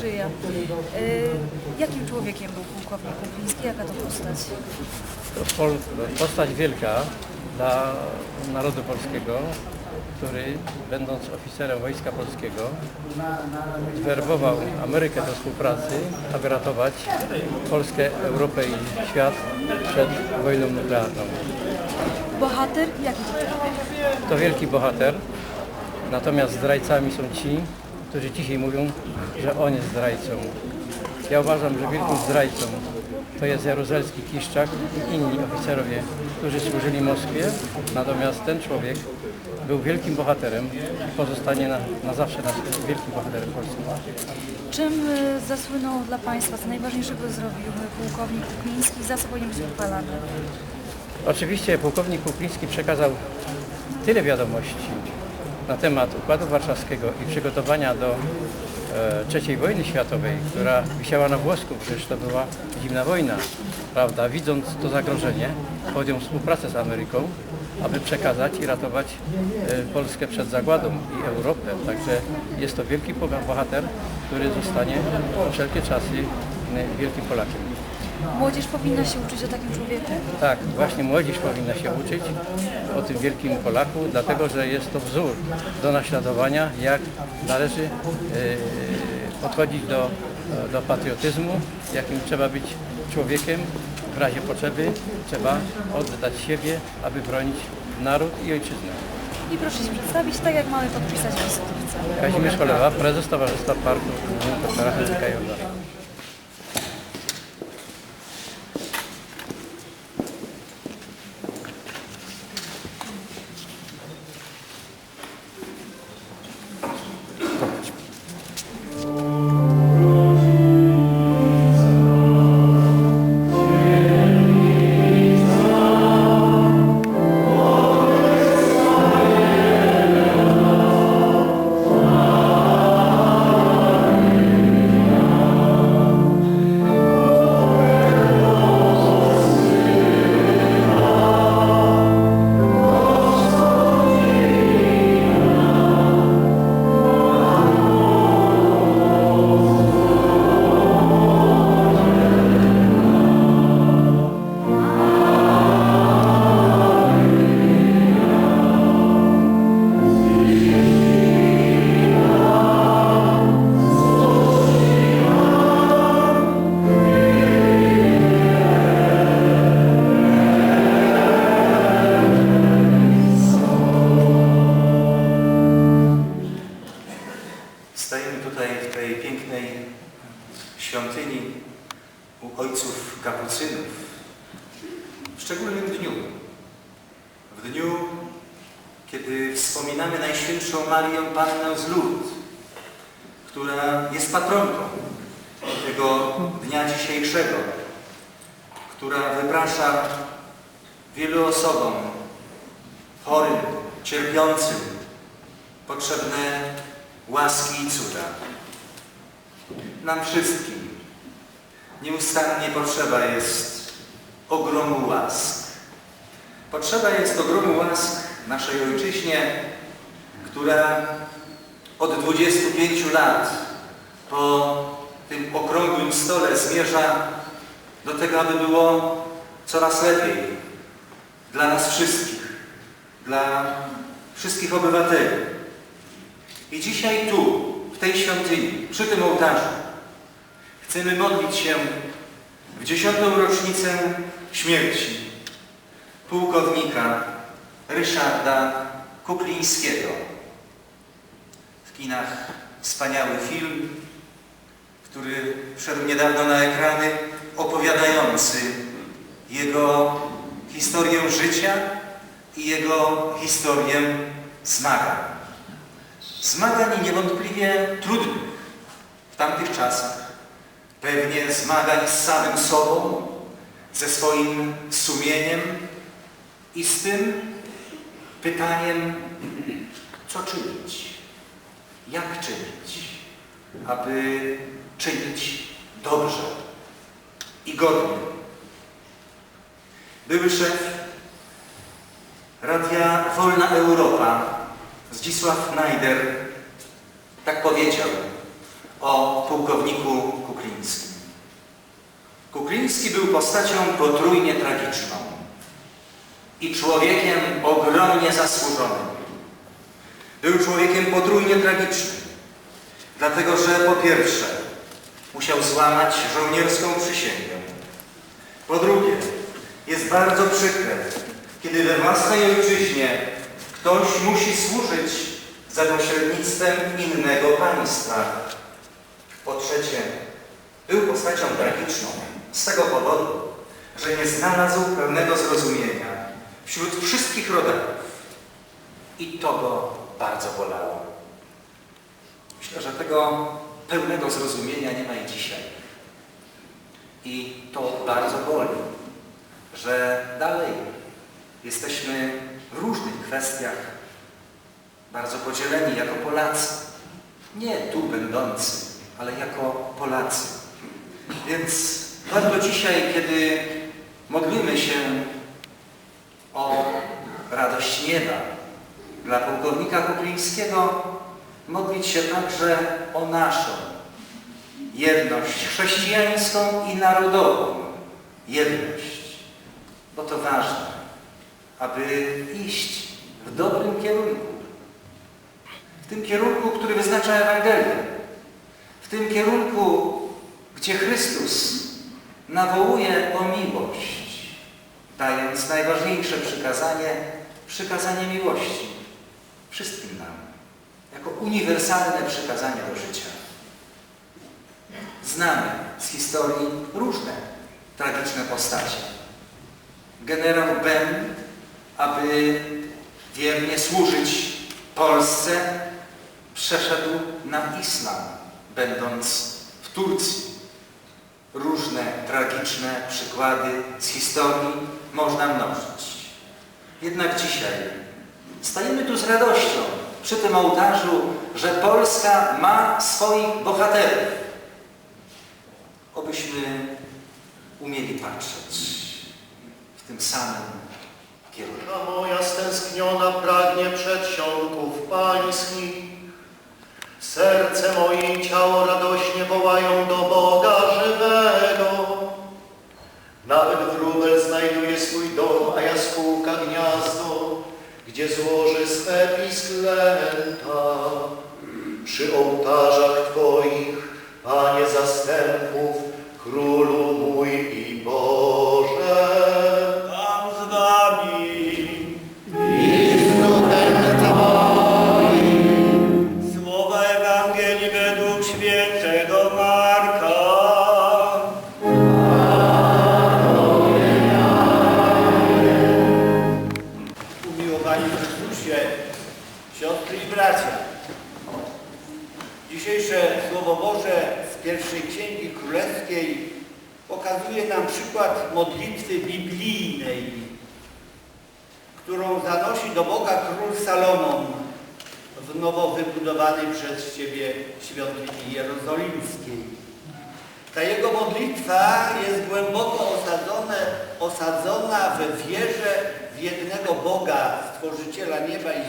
Żyje. Jakim człowiekiem był pułkownik Kupliński? Jaka to postać? To pol, postać wielka dla narodu polskiego, który będąc oficerem Wojska Polskiego werbował Amerykę do współpracy, aby ratować Polskę, Europę i świat przed wojną nuklearną. Bohater? Jaki to człowiek? To wielki bohater, natomiast zdrajcami są ci, którzy dzisiaj mówią, że on jest zdrajcą. Ja uważam, że wielkim zdrajcą to jest Jaruzelski Kiszczak i inni oficerowie, którzy służyli Moskwie, natomiast ten człowiek był wielkim bohaterem i pozostanie na, na zawsze naszym wielkim bohaterem polskim. Czym y, zasłynął dla Państwa, co najważniejszego zrobił pułkownik Kukliński i za co powinien być uchwalany? Oczywiście pułkownik Kukliński przekazał tyle wiadomości na temat Układu Warszawskiego i przygotowania do e, III wojny światowej, która wisiała na włosku, przecież to była zimna wojna, prawda? Widząc to zagrożenie, podjął współpracę z Ameryką, aby przekazać i ratować e, Polskę przed zagładą i Europę. Także jest to wielki bohater, który zostanie na wszelkie czasy e, wielkim Polakiem. Młodzież powinna się uczyć o takim człowieku. Tak, właśnie młodzież powinna się uczyć o tym wielkim Polaku, dlatego że jest to wzór do naśladowania, jak należy e, podchodzić do, do patriotyzmu, jakim trzeba być człowiekiem. W razie potrzeby trzeba oddać siebie, aby bronić naród i ojczyznę. I proszę się przedstawić tak, jak mamy podpisać wizytówce. Kazimierz Cholewa, prezes Towarzystwa Parku Doktora Henryka Jordana. Cierpiącym, potrzebne łaski i cuda. Nam wszystkim nieustannie potrzeba jest ogromu łask. Potrzeba jest ogromu łask naszej ojczyźnie, która od 25 lat po tym okrągłym stole zmierza do tego, aby było coraz lepiej dla nas wszystkich, dla wszystkich obywateli. I dzisiaj tu, w tej świątyni, przy tym ołtarzu, chcemy modlić się w dziesiątą rocznicę śmierci pułkownika Ryszarda Kuklińskiego. W kinach wspaniały film, który wszedł niedawno na ekrany, opowiadający jego historię życia i jego historię zmagań. Zmagań niewątpliwie trudnych w tamtych czasach. Pewnie zmagań z samym sobą, ze swoim sumieniem i z tym pytaniem, co czynić, jak czynić, aby czynić dobrze i godnie. Były szef Radia Wolna Europa Zdzisław Najder tak powiedział o pułkowniku Kuklińskim. Kukliński był postacią potrójnie tragiczną i człowiekiem ogromnie zasłużonym. Był człowiekiem potrójnie tragicznym, dlatego że po pierwsze musiał złamać żołnierską przysięgę. Po drugie, jest bardzo przykre, kiedy we własnej ojczyźnie ktoś musi służyć za pośrednictwem innego państwa. Po trzecie, był postacią tragiczną z tego powodu, że nie znalazł pełnego zrozumienia wśród wszystkich rodaków. I to go bardzo bolało. Myślę, że tego pełnego zrozumienia nie ma i dzisiaj. I to bardzo boli, że dalej jesteśmy w różnych kwestiach bardzo podzieleni jako Polacy. Nie tu będący, ale jako Polacy. Więc warto dzisiaj, kiedy modlimy się o radość nieba dla pułkownika Kuklińskiego, modlić się także o naszą jedność chrześcijańską i narodową. Jedność. Bo to ważne, aby iść w dobrym kierunku. W tym kierunku, który wyznacza Ewangelię. W tym kierunku, gdzie Chrystus nawołuje o miłość, dając najważniejsze przykazanie, przykazanie miłości wszystkim nam, jako uniwersalne przykazanie do życia. Znamy z historii różne tragiczne postacie. Generał Ben, aby wiernie służyć Polsce, przeszedł na islam, będąc w Turcji. Różne tragiczne przykłady z historii można mnożyć. Jednak dzisiaj stajemy tu z radością przy tym ołtarzu, że Polska ma swoich bohaterów. Obyśmy umieli patrzeć w tym samym kierunku. Dusza moja stęskniona pragnie przedsionków pańskich. Serce moje i ciało radośnie wołają do Boga żywego. Nawet wróbel znajduje swój dom, a jaskółka gniazdo, gdzie złoży swe pisklęta. Przy ołtarzach Twoich, Panie zastępów,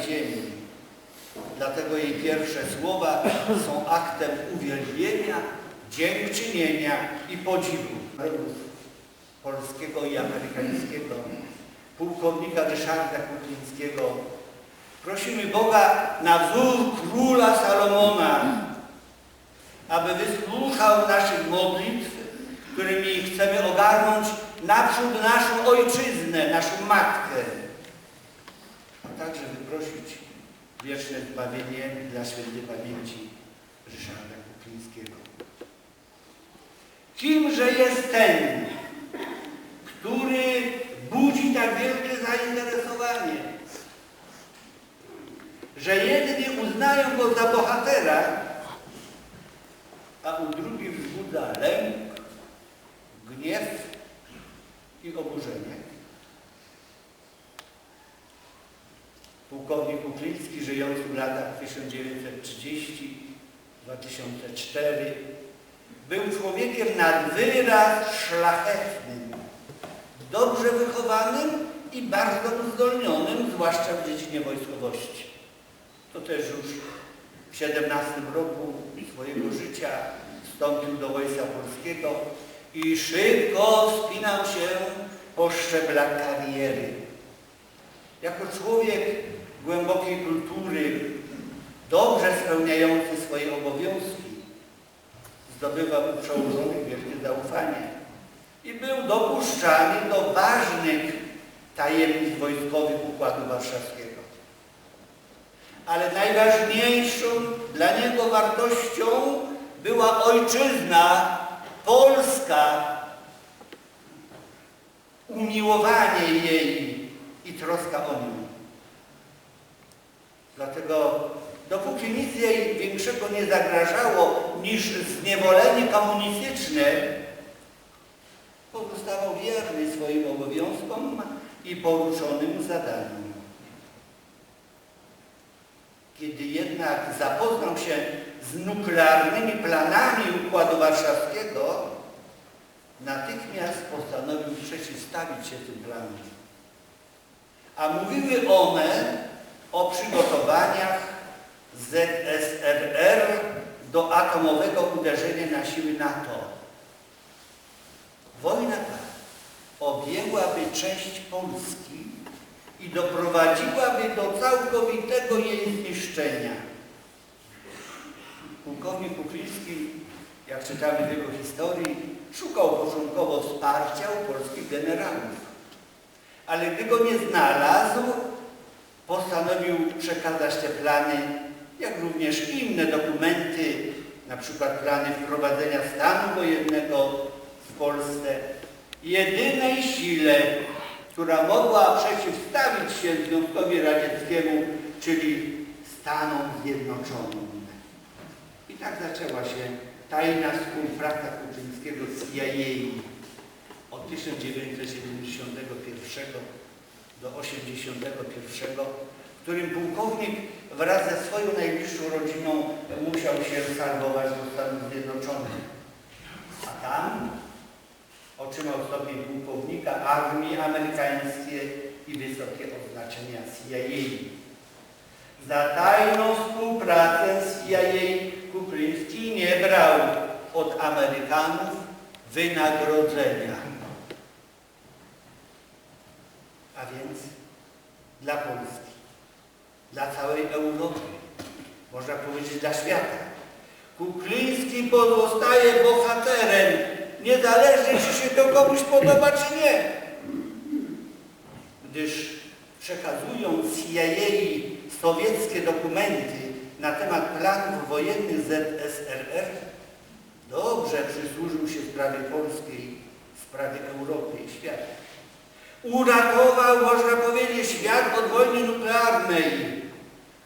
ziemi. Dlatego jej pierwsze słowa są aktem uwielbienia, dziękczynienia i podziwu polskiego i amerykańskiego, pułkownika Ryszarda Kuklińskiego. Prosimy Boga na wzór króla Salomona, aby wysłuchał naszych modlitw, którymi chcemy ogarnąć naprzód naszą ojczyznę, naszą matkę, także wyprosić wieczne zbawienie dla świętej pamięci Ryszarda Kuklińskiego. Kimże jest ten, który budzi tak wielkie zainteresowanie, że jedni uznają go za bohatera, a u drugich wzbudza lęk, gniew i oburzenie? Pułkownik Kukliński, żyjący w latach 1930-2004, był człowiekiem nad wyraz szlachetnym, dobrze wychowanym i bardzo uzdolnionym, zwłaszcza w dziedzinie wojskowości. To też już w 17 roku swojego życia wstąpił do wojska polskiego i szybko wspinał się po szczeblach kariery. Jako człowiek głębokiej kultury, dobrze spełniający swoje obowiązki, zdobywał u przełożonych wielkie zaufanie i był dopuszczany do ważnych tajemnic wojskowych Układu Warszawskiego. Ale najważniejszą dla niego wartością była ojczyzna, Polska, umiłowanie jej i troska o nią. Dlatego dopóki nic jej większego nie zagrażało niż zniewolenie komunistyczne, pozostawał wierny swoim obowiązkom i poruszonym zadaniom. Kiedy jednak zapoznał się z nuklearnymi planami Układu Warszawskiego, natychmiast postanowił przeciwstawić się tym planom. A mówiły one o przygotowaniach ZSRR do atomowego uderzenia na siły NATO. Wojna ta objęłaby część Polski i doprowadziłaby do całkowitego jej zniszczenia. Pułkownik Kukliński, jak czytamy w jego historii, szukał początkowo wsparcia u polskich generałów. Ale gdy go nie znalazł, postanowił przekazać te plany, jak również inne dokumenty, na przykład plany wprowadzenia stanu wojennego w Polsce, jedynej sile, która mogła przeciwstawić się Związkowi Radzieckiemu, czyli Stanom Zjednoczonym. I tak zaczęła się tajna współpraca Kuczyńskiego z CIA od 1971 do 1981, w którym pułkownik wraz ze swoją najbliższą rodziną musiał się salwować do Stanów Zjednoczonych. A tam otrzymał stopień pułkownika armii amerykańskiej i wysokie oznaczenia CIA. Za tajną współpracę z CIA Kukliński nie brał od Amerykanów wynagrodzenia. A więc dla Polski, dla całej Europy, można powiedzieć dla świata. Kukliński pozostaje bohaterem, niezależnie czy się to komuś podoba, czy nie. Gdyż przekazując CIA sowieckie dokumenty na temat planów wojennych ZSRR, dobrze przysłużył się sprawie polskiej, sprawie Europy i świata. Uratował, można powiedzieć, świat od wojny nuklearnej.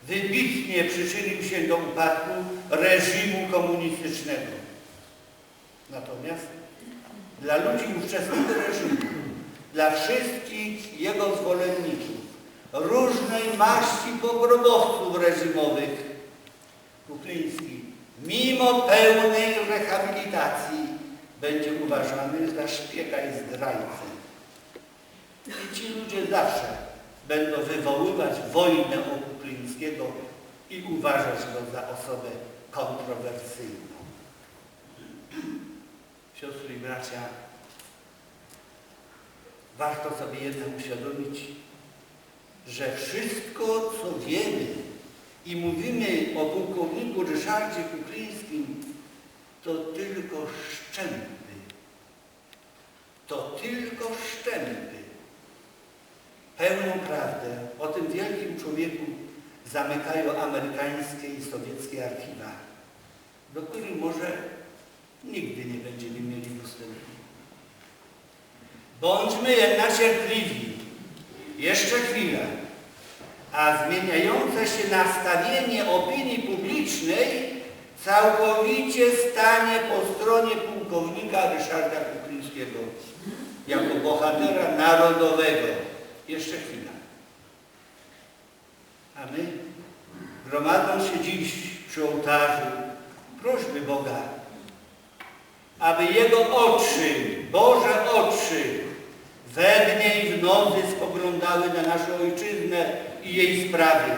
Wybitnie przyczynił się do upadku reżimu komunistycznego. Natomiast dla ludzi ówczesnego reżimu, dla wszystkich jego zwolenników, różnej maści pogrobowców reżimowych, Kukliński, mimo pełnej rehabilitacji, będzie uważany za szpiega i zdrajcę. I ci ludzie zawsze będą wywoływać wojnę o Kuklińskiego i uważać go za osobę kontrowersyjną. Siostry i bracia, warto sobie jednak uświadomić, że wszystko, co wiemy i mówimy o pułkowniku Ryszardzie Kuklińskim, to tylko szczępy. To tylko szczępy. Pełną prawdę o tym wielkim człowieku zamykają amerykańskie i sowieckie archiwa, do których może nigdy nie będziemy mieli dostępu. Bądźmy jednak cierpliwi. Jeszcze chwilę. A zmieniające się nastawienie opinii publicznej całkowicie stanie po stronie pułkownika Ryszarda Kuklińskiego jako bohatera narodowego. Jeszcze chwila. A my, gromadząc się dziś przy ołtarzu, prośmy Boga, aby Jego oczy, Boże oczy, we dnie i w nocy spoglądały na naszą ojczyznę i jej sprawy,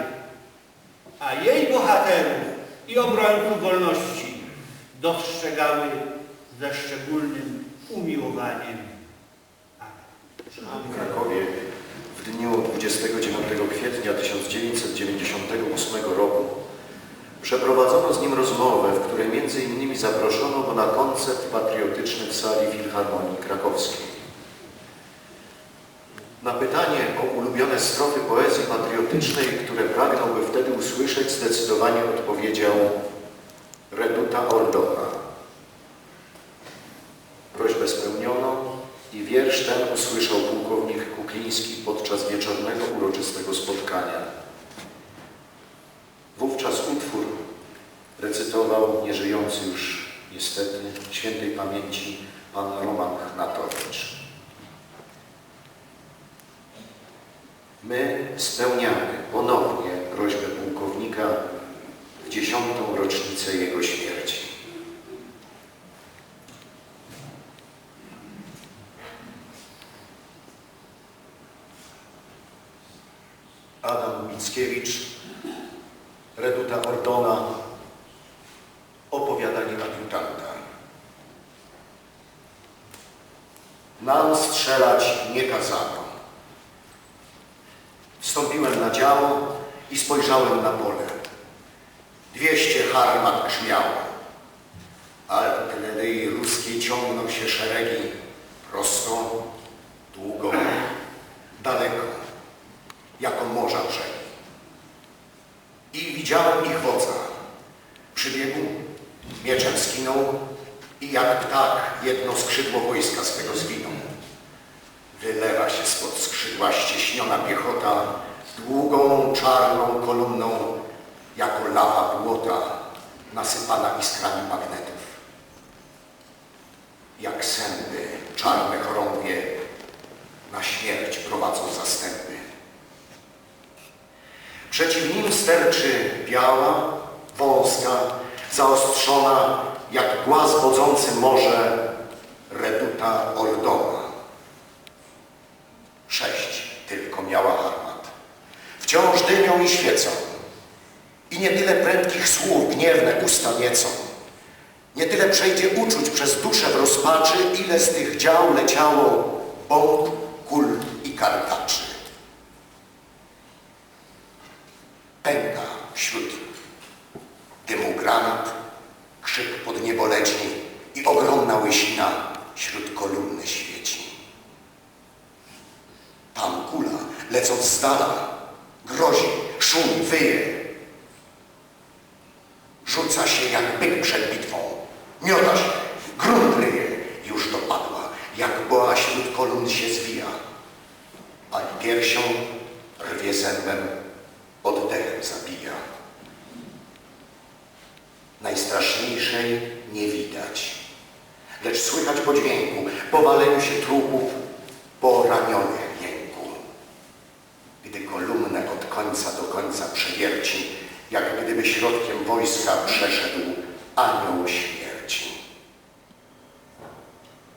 a jej bohaterów i obrońców wolności dostrzegały ze szczególnym umiłowaniem. Amen. Krakowie w dniu 29 kwietnia 1998 roku przeprowadzono z nim rozmowę, w której innymi zaproszono go na koncert patriotyczny w sali Filharmonii Krakowskiej. Na pytanie o ulubione strofy poezji patriotycznej, które pragnąłby wtedy usłyszeć, zdecydowanie odpowiedział Reduta Ordona. Prośbę spełniono i wiersz ten usłyszał pułkownik Kukliński podczas wieczornego uroczystego spotkania. Wówczas utwór recytował nieżyjący już niestety świętej pamięci pan Roman Chnatowicz. My spełniamy ponownie prośbę pułkownika w dziesiątą rocznicę jego śmierci. Nam strzelać nie kazano. Wstąpiłem na działo i spojrzałem na pole. Dwieście harmat grzmiało. Artylerii ruskiej ciągną się szeregi prosto, długo, daleko, jako morza brzegi. I widziałem ich wodza. Przybiegł, mieczem skinął i jak ptak jedno skrzydło błota nasypana iskrami magnetów. Jak sędy czarne chorągwie na śmierć prowadzą zastępy. Przeciw nim sterczy biała, wąska, zaostrzona, jak głaz wodzący morze, reduta Ordona. Sześć tylko miała harmat. Wciąż dymią i świecą. I nie tyle prędkich słów gniewne usta niecą. Nie tyle przejdzie uczuć przez duszę w rozpaczy, ile z tych dział leciało bomb, kul i kartaczy. Pęka wśród dymu granat, krzyk pod niebo leci i ogromna łysina wśród kolumny świeci. Tam kula, lecąc z dala, grozi, szumi, wyje. Rzuca się jak byk przed bitwą. Miota się, grunt ryje. Już dopadła, jak boa wśród kolumn się zwija. A piersią rwie zębem, oddechem zabija. Najstraszniejszej nie widać, lecz słychać po dźwięku, po waleniu się trupów, po ranionych jęku. Gdy kolumnę od końca do końca przewierci, gdyby środkiem wojska przeszedł anioł śmierci.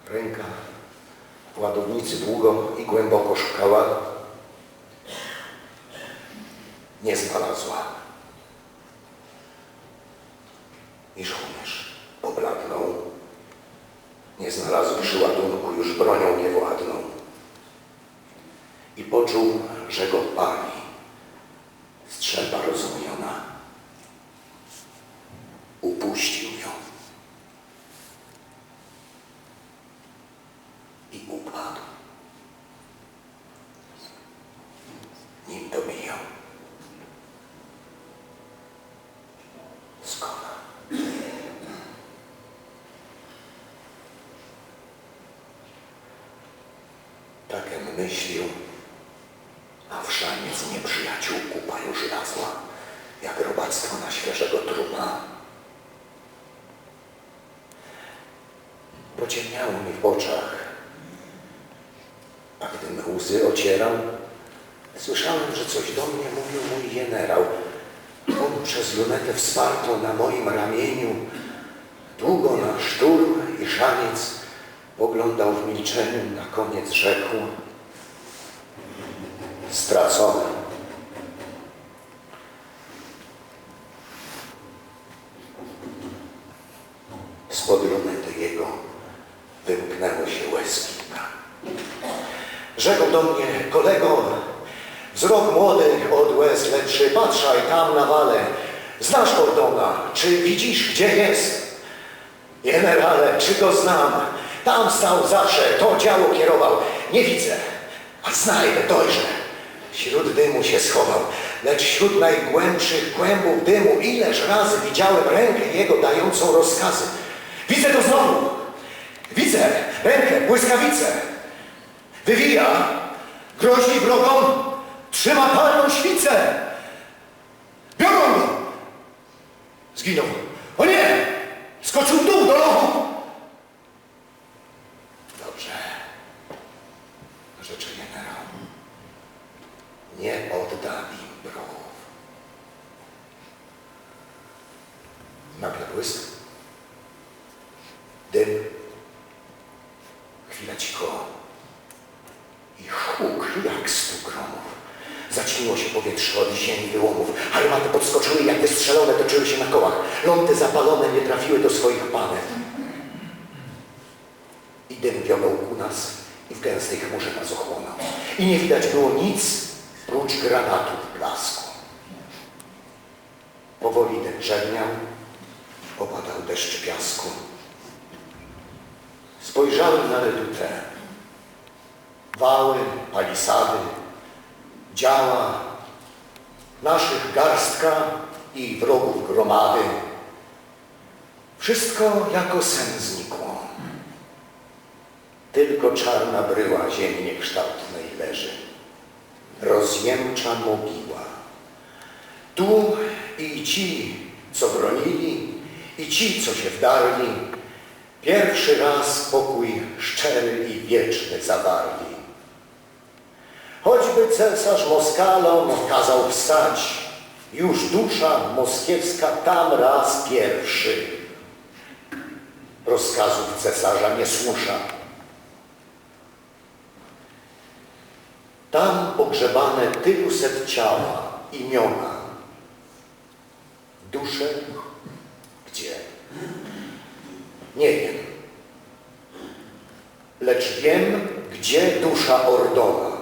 Ręka ładownicy długo i głęboko szukała, nie znalazła. I żołnierz pobladnął, nie znalazłszy ładunku już bronią niewładną. I poczuł, że go pali strzelba rozumiona. Myślił, a w szaniec nieprzyjaciół kupa już razła, jak robactwo na świeżego trupa. Pociemniało mi w oczach, a gdy me łzy ocieram, słyszałem, że coś do mnie mówił mój generał. On przez lunetę wspartą na moim ramieniu długo na szturm i szaniec poglądał w milczeniu, na koniec rzekł stracony. Spod lunety jego wymknęło się łez kilka. Rzekł do mnie, kolego, wzrok młody od łez lepszy, patrzaj tam na wale. Znasz Kordona, czy widzisz, gdzie jest? Generale, czy go znam? Tam stał zawsze, to działo kierował. Nie widzę, a znajdę, dojrzę. Wśród dymu się schował, lecz wśród najgłębszych głębów dymu ileż razy widziałem rękę jego dającą rozkazy. Widzę to znowu. Widzę rękę, błyskawicę. Wywija, grozi wrogom, trzyma palną świcę. Biorą go. Zginął. O nie! Skoczył w dół do lochu. Dobrze. Rzeczy generał. Nie oddam im wrogów. Nagle błysk. Dym. Chwila cicho. I huk jak stu gromów. Zaćmiło się powietrze od ziemi wyłomów. Armaty podskoczyły jak wystrzelone, toczyły się na kołach. Lądy zapalone nie trafiły do swoich panek. I dym wionął ku nas i w gęstej chmurze nas ochłonął. I nie widać było nic granatów blasku. Powoli czerniał, opadał deszcz piasku. Spojrzałem na redutę. Wały, palisady, działa, naszych garstka i wrogów gromady. Wszystko jako sen znikło. Tylko czarna bryła ziemi niekształtnej leży. Rozjemcza mogiła. Tu i ci, co bronili, i ci, co się wdarli, pierwszy raz pokój szczery i wieczny zawarli. Choćby cesarz Moskalom kazał wstać, już dusza moskiewska tam raz pierwszy. Rozkazów cesarza nie słusza. Tam pogrzebane tyluset ciała, imiona. Dusze gdzie? Nie wiem. Lecz wiem, gdzie dusza Ordona.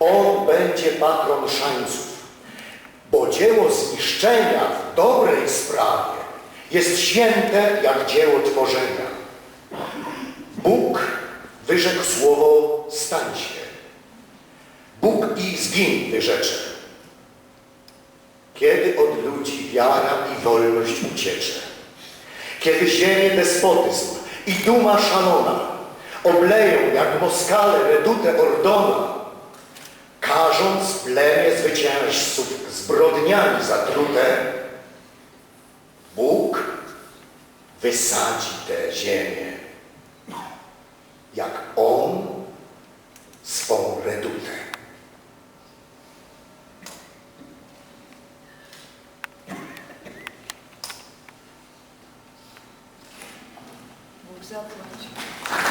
On będzie patron szańców, bo dzieło zniszczenia w dobrej sprawie jest święte jak dzieło tworzenia. Bóg wyrzekł słowo stań się. Bóg i zgin wyrzecze. Kiedy od ludzi wiara i wolność uciecze. Kiedy ziemię despotyzm i duma szalona obleją jak moskale redutę Ordona, karząc plemię zwycięzców zbrodniami zatrute, Bóg wysadzi tę ziemię, jak On swą redutę. Bóg zapłać.